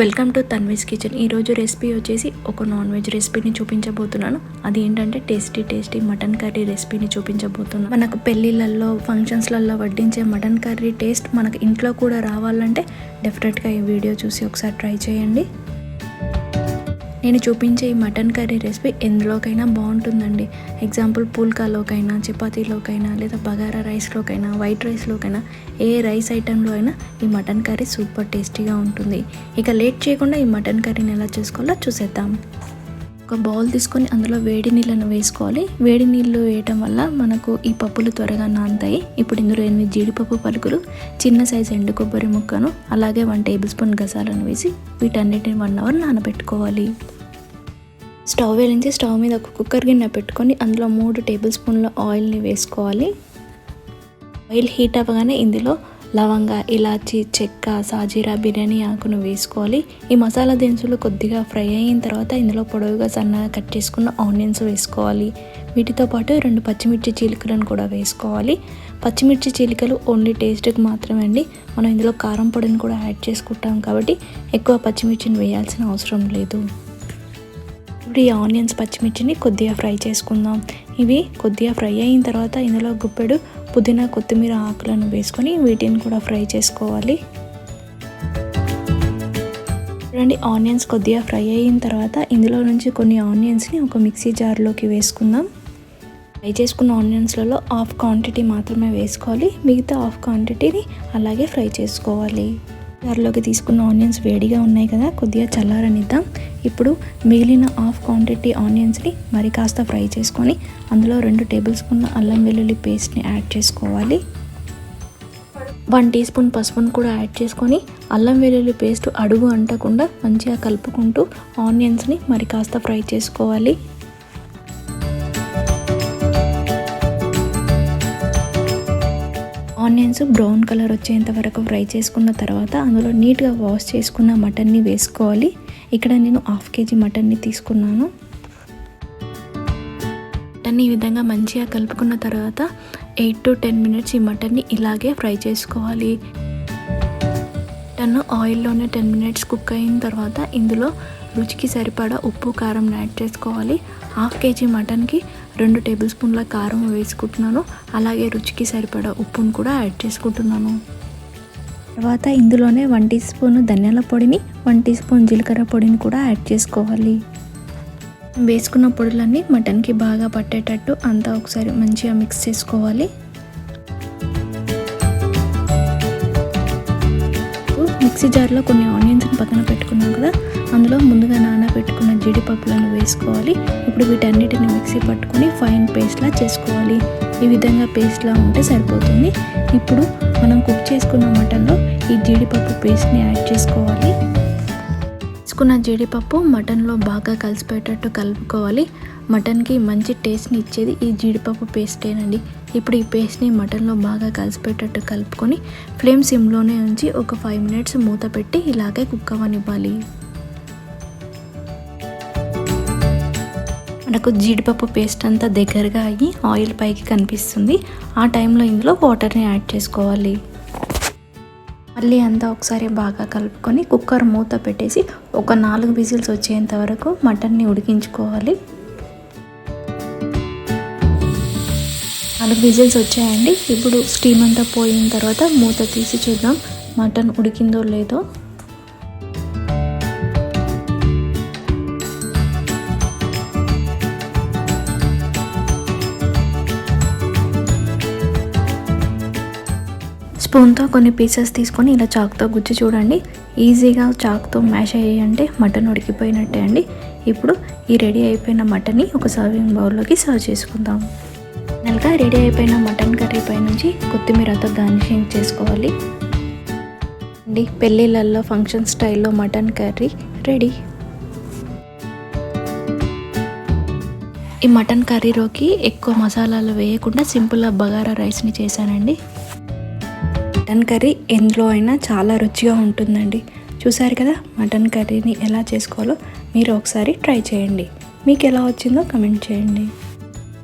Welcome to Tanvi's kitchen ఈరోజు recipe వచ్చేసి ఒక నాన్ వెజ్ రెసిపీని చూపించబోతున్నాను. అది ఏంటంటే టేస్టీ టేస్టీ మటన్ కర్రీ రెసిపీని చూపించబోతున్నాను. మనకు పెళ్ళిళ్ళల్లో ఫంక్షన్స్లలో వడ్డించే మటన్ కర్రీ టేస్ట్ మనకు ఇంట్లో కూడా రావాలంటే డెఫినెట్గా ఈ వీడియో చూసి ఒకసారి ట్రై చేయండి. నేను చూపించే ఈ మటన్ కర్రీ రెసిపీ ఎందులోకైనా బాగుంటుందండి. ఎగ్జాంపుల్ పుల్కాలోకైనా చపాతీలోకైనా లేదా బగారా రైస్లోకైనా వైట్ రైస్లోకైనా ఏ రైస్ ఐటెంలో అయినా ఈ మటన్ కర్రీ సూపర్ టేస్టీగా ఉంటుంది. ఇక లేట్ చేయకుండా ఈ మటన్ కర్రీని ఎలా చేసుకోవాలో చూసేద్దాం. ఒక బౌల్ తీసుకొని అందులో వేడి నీళ్ళను వేసుకోవాలి. వేడి నీళ్ళు వేయటం వల్ల మనకు ఈ పప్పులు త్వరగా నానుతాయి. ఇప్పుడు ఇందులో ఎనిమిది జీడిపప్పు పలుకులు చిన్న సైజు ఎండు కొబ్బరి ముక్కను అలాగే వన్ టేబుల్ స్పూన్ గసాలను వేసి వీటన్నిటిని వన్ అవర్ నానబెట్టుకోవాలి. స్టవ్ వేలించి స్టవ్ మీద ఒక కుక్కర్ గిన్నె పెట్టుకొని అందులో మూడు టేబుల్ స్పూన్ల ఆయిల్ని వేసుకోవాలి. ఆయిల్ హీట్ అవ్వగానే ఇందులో లవంగ ఇలాచి చెక్క సాజీరా బిర్యానీ ఆకును వేసుకోవాలి. ఈ మసాలా దినుసులు కొద్దిగా ఫ్రై అయిన తర్వాత ఇందులో పొడవుగా సన్నగా కట్ చేసుకున్న ఆనియన్స్ వేసుకోవాలి. వీటితో పాటు రెండు పచ్చిమిర్చి చీలికలను కూడా వేసుకోవాలి. పచ్చిమిర్చి చీలికలు ఓన్లీ టేస్ట్కి మాత్రమే అండి. మనం ఇందులో కారం పొడిని కూడా యాడ్ చేసుకుంటాం కాబట్టి ఎక్కువ పచ్చిమిర్చిని వేయాల్సిన అవసరం లేదు. ఇప్పుడు ఈ ఆనియన్స్ పచ్చిమిర్చిని కొద్దిగా ఫ్రై చేసుకుందాం. ఇవి కొద్దిగా ఫ్రై అయిన తర్వాత ఇందులో గుప్పెడు పుదీనా కొత్తిమీర ఆకులను వేసుకొని వీటిని కూడా ఫ్రై చేసుకోవాలి. చూడండి ఆనియన్స్ కొద్దిగా ఫ్రై అయిన తర్వాత ఇందులో నుంచి కొన్ని ఆనియన్స్ని ఒక మిక్సీ జార్లోకి వేసుకుందాం. ఫ్రై చేసుకున్న ఆనియన్స్లలో హాఫ్ క్వాంటిటీ మాత్రమే వేసుకోవాలి. మిగతా హాఫ్ క్వాంటిటీని అలాగే ఫ్రై చేసుకోవాలి. జార్లోకి తీసుకున్న ఆనియన్స్ వేడిగా ఉన్నాయి కదా కొద్దిగా చల్లారనిద్దాం. ఇప్పుడు మిగిలిన హాఫ్ క్వాంటిటీ ఆనియన్స్ని మరి కాస్త ఫ్రై చేసుకొని అందులో రెండు టేబుల్ స్పూన్ల అల్లం వెల్లుల్లి పేస్ట్ని యాడ్ చేసుకోవాలి. వన్ టీ స్పూన్ పసుపును కూడా యాడ్ చేసుకొని అల్లం వెల్లుల్లి పేస్ట్ అడుగు అంటకుండా మంచిగా కలుపుకుంటూ ఆనియన్స్ని మరి కాస్త ఫ్రై చేసుకోవాలి. ఆనియన్స్ బ్రౌన్ కలర్ వచ్చేంత వరకు ఫ్రై చేసుకున్న తర్వాత అందులో నీట్గా వాష్ చేసుకున్న మటన్ని వేసుకోవాలి. ఇక్కడ నేను హాఫ్ కేజీ మటన్ని తీసుకున్నాను. మటన్ని ఈ విధంగా మంచిగా కలుపుకున్న తర్వాత ఎయిట్ టు టెన్ మినిట్స్ ఈ మటన్ని ఇలాగే ఫ్రై చేసుకోవాలి. మటన్ ఆయిల్లోనే టెన్ మినిట్స్ కుక్ అయిన తర్వాత ఇందులో రుచికి సరిపడా ఉప్పు కారం యాడ్ చేసుకోవాలి. హాఫ్ కేజీ మటన్కి రెండు టేబుల్ స్పూన్ల కారం వేసుకుంటున్నాను. అలాగే రుచికి సరిపడా ఉప్పును కూడా యాడ్ చేసుకుంటున్నాను. తర్వాత ఇందులోనే వన్ టీ స్పూన్ ధనియాల పొడిని వన్ టీ స్పూన్ జీలకర్ర పొడిని కూడా యాడ్ చేసుకోవాలి. వేసుకున్న పొడులన్నీ మటన్కి బాగా పట్టేటట్టు అంతా ఒకసారి మంచిగా మిక్స్ చేసుకోవాలి. మిక్సీ జార్లో కొన్ని ఆనియన్స్ని పక్కన పెట్టుకున్నాం కదా అందులో ముందుగా నానబెట్టుకున్న జీడిపప్పులను వేసుకోవాలి. ఇప్పుడు వీటన్నిటిని మిక్సీ పట్టుకొని ఫైన్ పేస్ట్లా చేసుకోవాలి. ఈ విధంగా పేస్ట్లా ఉంటే సరిపోతుంది. ఇప్పుడు మనం కుక్ చేసుకున్న మటన్లో ఈ జీడిపప్పు పేస్ట్ని యాడ్ చేసుకోవాలి. వేయించుకున్న జీడిపప్పు మటన్లో బాగా కలిసిపోయేటట్టు కలుపుకోవాలి. మటన్కి మంచి టేస్ట్ని ఇచ్చేది ఈ జీడిపప్పు పేస్టేనండి. ఇప్పుడు ఈ పేస్ట్ని మటన్లో బాగా కలిసిపోయేటట్టు కలుపుకొని ఫ్లేమ్ సిమ్లోనే ఉంచి ఒక ఫైవ్ మినిట్స్ మూత పెట్టి ఇలాగే కుక్ అవ్వనివ్వాలి. మనకు జీడిపప్పు పేస్ట్ అంతా దగ్గరగా అయ్యి ఆయిల్ పైకి కనిపిస్తుంది. ఆ టైంలో ఇందులో వాటర్ని యాడ్ చేసుకోవాలి. మళ్ళీ అంతా ఒకసారి బాగా కలుపుకొని కుక్కర్ మూత పెట్టేసి ఒక నాలుగు విజిల్స్ వచ్చేంత వరకు మటన్ని ఉడికించుకోవాలి. నాలుగు విజిల్స్ వచ్చాయండి. ఇప్పుడు స్టీమ్ అంతా పోయిన తర్వాత మూత తీసి చూద్దాం మటన్ ఉడికిందో లేదో. స్పూన్తో కొన్ని పీసెస్ తీసుకొని ఇలా చాక్తో గుచ్చి చూడండి. ఈజీగా చాక్తో మ్యాష్ అయ్యాయంటే మటన్ ఉడికిపోయినట్టే అండి. ఇప్పుడు ఈ రెడీ అయిపోయిన మటన్ని ఒక సర్వింగ్ బౌల్లోకి సర్వ్ చేసుకుందాం. నెలగా రెడీ అయిపోయిన మటన్ కర్రీ పై నుంచి కొత్తిమీరతో గార్నిషింగ్ చేసుకోవాలి. అండి పెళ్ళిళ్ళల్లో ఫంక్షన్ స్టైల్లో మటన్ కర్రీ రెడీ. ఈ మటన్ కర్రీలోకి ఎక్కువ మసాలాలు వేయకుండా సింపుల్గా బగారా రైస్ని చేశానండి. మటన్ కర్రీ ఎందులో అయినా చాలా రుచిగా ఉంటుందండి. చూసారు కదా మటన్ కర్రీని ఎలా చేసుకోవాలో మీరు ఒకసారి ట్రై చేయండి. మీకు ఎలా వచ్చిందో కమెంట్ చేయండి.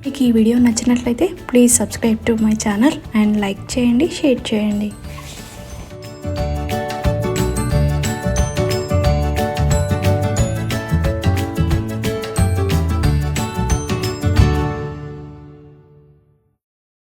మీకు ఈ వీడియో నచ్చినట్లయితే please subscribe to my channel and like చేయండి షేర్ చేయండి.